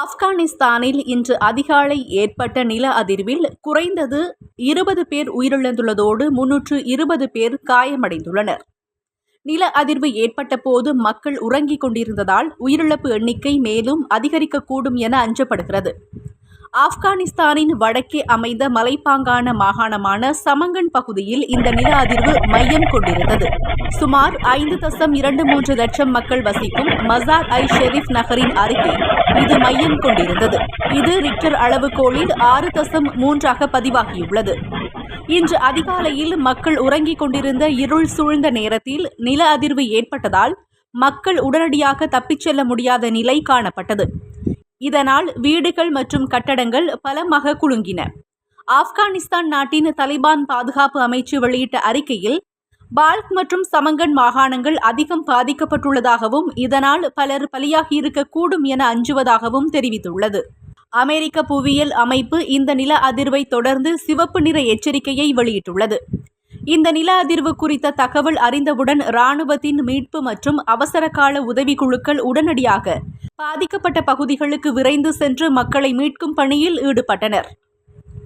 ஆப்கானிஸ்தானில் இன்று அதிகாலை ஏற்பட்ட நில அதிர்வில் குறைந்தது இருபது பேர் உயிரிழந்துள்ளதோடு முன்னூற்று இருபது பேர் காயமடைந்துள்ளனர். நில அதிர்வு ஏற்பட்ட போது மக்கள் உறங்கிக் கொண்டிருந்ததால் உயிரிழப்பு எண்ணிக்கை மேலும் அதிகரிக்கக்கூடும் என அஞ்சப்படுகிறது. ஆப்கானிஸ்தானின் வடக்கே அமைந்த மலைப்பாங்கான மாகாணமான சமங்கன் பகுதியில் இந்த நில அதிர்வு மையம் கொண்டிருந்தது. சுமார் ஐந்து தசம் இரண்டு மூன்று லட்சம் மக்கள் வசிக்கும் மசார் ஐ ஷெரீப் நகரின் அருகே இது மையம் கொண்டிருந்தது. இது ரிக்டர் அளவுகோலில் ஆறு தசம் மூன்றாக பதிவாகியுள்ளது. இன்று அதிகாலையில் மக்கள் உறங்கிக் கொண்டிருந்த இருள் சூழ்ந்த நேரத்தில் நில அதிர்வு ஏற்பட்டதால் மக்கள் உடனடியாக தப்பிச் செல்ல முடியாத நிலை காணப்பட்டது. இதனால் வீடுகள் மற்றும் கட்டடங்கள் பலமாக குலுங்கின. ஆப்கானிஸ்தான் நாட்டின் தலிபான் பாதுகாப்பு அமைச்சு வெளியிட்ட அறிக்கையில் பால்க் மற்றும் சமங்கன் மாகாணங்கள் அதிகம் பாதிக்கப்பட்டுள்ளதாகவும் இதனால் பலர் பலியாகியிருக்கக்கூடும் என அஞ்சுவதாகவும் தெரிவித்துள்ளது. அமெரிக்க புவியியல் அமைப்பு இந்த நில அதிர்வை தொடர்ந்து சிவப்பு நிற எச்சரிக்கையை வெளியிட்டுள்ளது. இந்த நில அதிர்வு குறித்த தகவல் அறிந்தவுடன் இராணுவத்தின் மீட்பு மற்றும் அவசரகால உதவிக்குழுக்கள் உடனடியாக பாதிக்கப்பட்ட பகுதிகளுக்கு விரைந்து சென்று மக்களை மீட்கும் பணியில் ஈடுபட்டனர்.